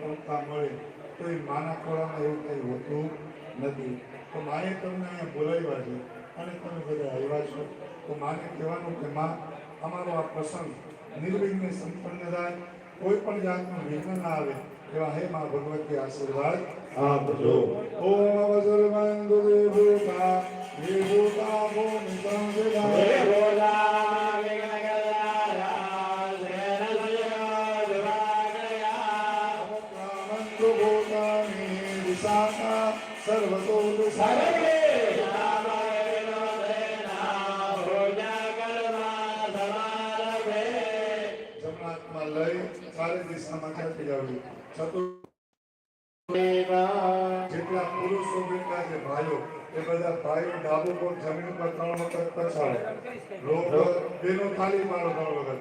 પંખા મળે તો એ માના ખોળામાં એવું કંઈ હોતું નથી. તો માએ તમને અહીંયા બોલાવ્યા છે અને તમે બધા આવ્યા છો. તો માને કહેવાનું કે માં અમારો આ પ્રસંગ નિર્વિઘ્ને સંપન્ન થાય કોઈ પણ જાતનું વિઘ્ન ના આવે એવા હે મા ભગવતી આશીર્વાદ આપજો. ઓમ જમણાથમાં લઈ ચારે દિશામાં ચાલતી જવી ચતુર જેટલા પુરુષો બેઠા છે ભાઈઓ એ બધા ભાઈઓ ડાબુ પર જમીન પર ત્રણ વખત પછાડે રોગ બેનો ખાલી મારો ત્રણ વખત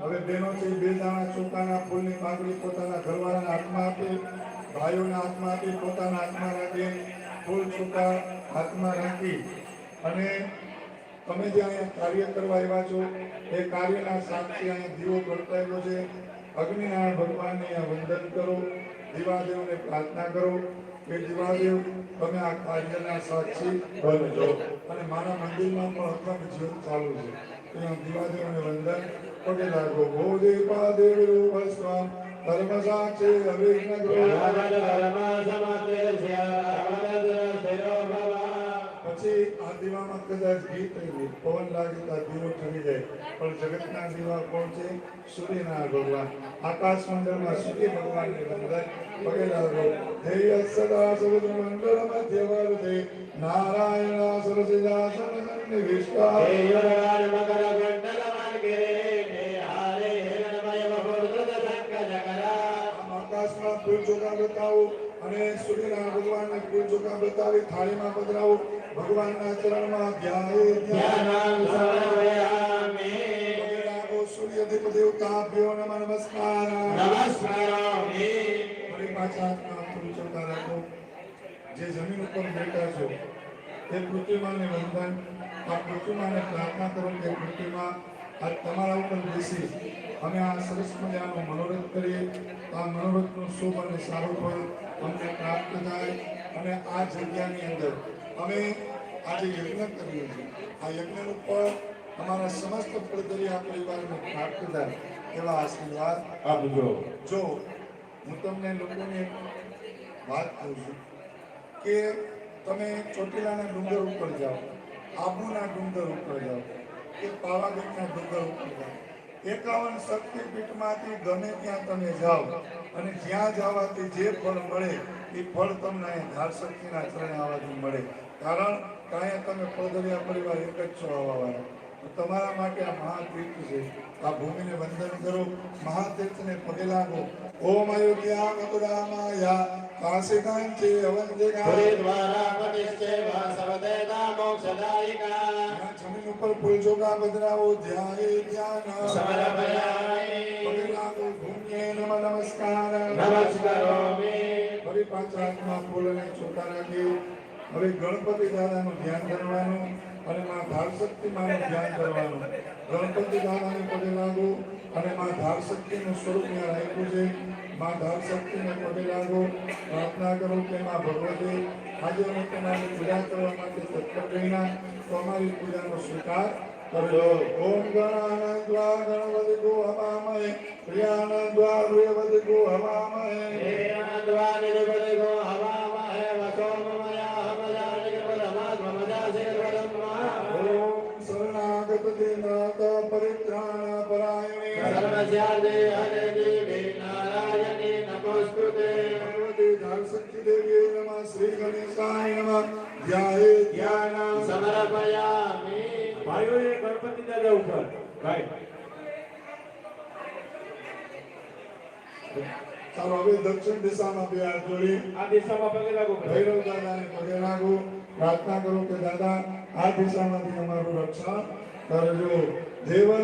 હવે બેનો બે હાથમાં આપી અને તમે જે કાર્ય કરવા છો, એ કાર્યના સાક્ષી અહીંયા દીવો પ્રગટાયેલો છે. અગ્નિનારાયણ ભગવાનને વંદન કરો. દીવાદેવને પ્રાર્થના કરો કે દીવાદેવ તમે આ કાર્યના સાક્ષી બનજો અને મારા મંદિરમાં પણ અખંડ જીવન ચાલુ છે ત્યાં દીવાદેવને વંદન પગે લાગો ગો દેવા દેવ રૂપ સ્વામ ધર્મ સાક્ષી અવિઘ્ન કદાચ આવ્યું પવન લાગે તો દીવો ઠરી જાય. પણ જગતના દીવા કોણ છે? સૂર્યનારાયણ ભગવાન. આકાશ મંડળમાં સૂર્ય ભગવાનની વંદન પગેલા રહો ધૈર્ય સદા સબુદ્ર મંડળ મધ્યવર્તે નારાયણ સરસિદાસન નિવિષ્ટા આકાશમાં ફૂલ ચોખા બતાવો અને સૂર્યનારાયણ ભગવાનને ફૂલ ચોખા બતાવી થાળીમાં પધરાવો. ભગવાનના ચરણમાં ધ્યાય ધ્યાન સર્વયામે લાગો સૂર્યદેવ દેવતાભ્યો નમઃ નમસ્કાર ફરી પાછા હાથમાં ફૂલ ચોખા રાખો. જે જમીન ઉપર બેઠા છો એ પૃથ્વીમાને વંદન. આ પૃથ્વીમાને પ્રાર્થના કરો કે પૃથ્વીમાં આ તમારા ઉપર બેસી અમે આ સરસ મજાનો મનોરથ કરીએ. તો આ મનોરથનો શુભ અને સારું ફળ અમને પ્રાપ્ત થાય અને આ જગ્યાની અંદર અમે આજે યજ્ઞ કરીએ છીએ. આ યજ્ઞનું ફળ અમારા સમસ્ત ફળદરિયા પરિવારને પ્રાપ્ત થાય એવા આશીર્વાદ આપજો. જો હું તમને લોકોને વાત કહું છું કે તમે ચોટીલાના ડુંગર ઉપર જાઓ, આબુના ડુંગર ઉપર જાઓ. કે પાવાગઢના ડુંગર ઉપર એકાવન શક્તિપીઠમાંથી ગમે ત્યાં તમે જાઓ અને જ્યાં જવાથી જે ફળ મળે, એ ફળ તમને ધાર શક્તિના ચરણે આવવાથી મળે. કારણ કે અહીંયા તમે ફળદરિયા પરિવાર એક જ છો આવવાવાળા. તમારા માટે આ મહાતીર્થ છે. આ ભૂમિને વંદન કરો, મહાતીર્થને પગે લાગો. ઓમ અયોધ્યા મથુરામાયા, કાશીકાંચી અવંતિકા. આ જમીન ઉપર ફૂલ ચોખા બદલાવો ધ્યાય ધ્યાન પગે લાગો ભૂમિએ નમઃ નમસ્કાર ફરી પાછા હાથમાં ફૂલ અને ચોખા રાખી હવે ગણપતિ દાદાનું ધ્યાન કરવાનું અને માં ધારશક્તિ માનું ધ્યાન કરવાનું. ગણપતિ દાદાને પગે લાગો અને માં ધારશક્તિનું સ્વરૂપ ત્યાં રાખ્યું છે. માં ધારશક્તિને પગે લાગો. પ્રાર્થના કરો કે માં ભગવતે આજે અમે તમારી પૂજા કરવા માટે તત્પર થઈને તો અમારી પૂજાનો સ્વીકાર કરજો. ઓમ ગણાનંદ્વા ગણપતિ ગો હવામય પ્રિયાનંદ્વા પ્રિયવતિ ગો હવામહે પરાયણે ભગવતી ધારશક્તિ દેવી નમઃ શ્રી ગણેશાય નમઃ ધ્યાયે ધ્યાન ભાઈઓ એ ગણપતિ દાદા ઉપર ભાઈ ચાલો હવે દક્ષિણ દિશામાં બે હાથ જોડી આ દિશામાં પગે લાગો ભૈરવ દાદાને પગે લાગો પ્રાર્થના કરો કે દાદા આ દિશામાંથી અમારું રક્ષણ કરજો। દેવરાજ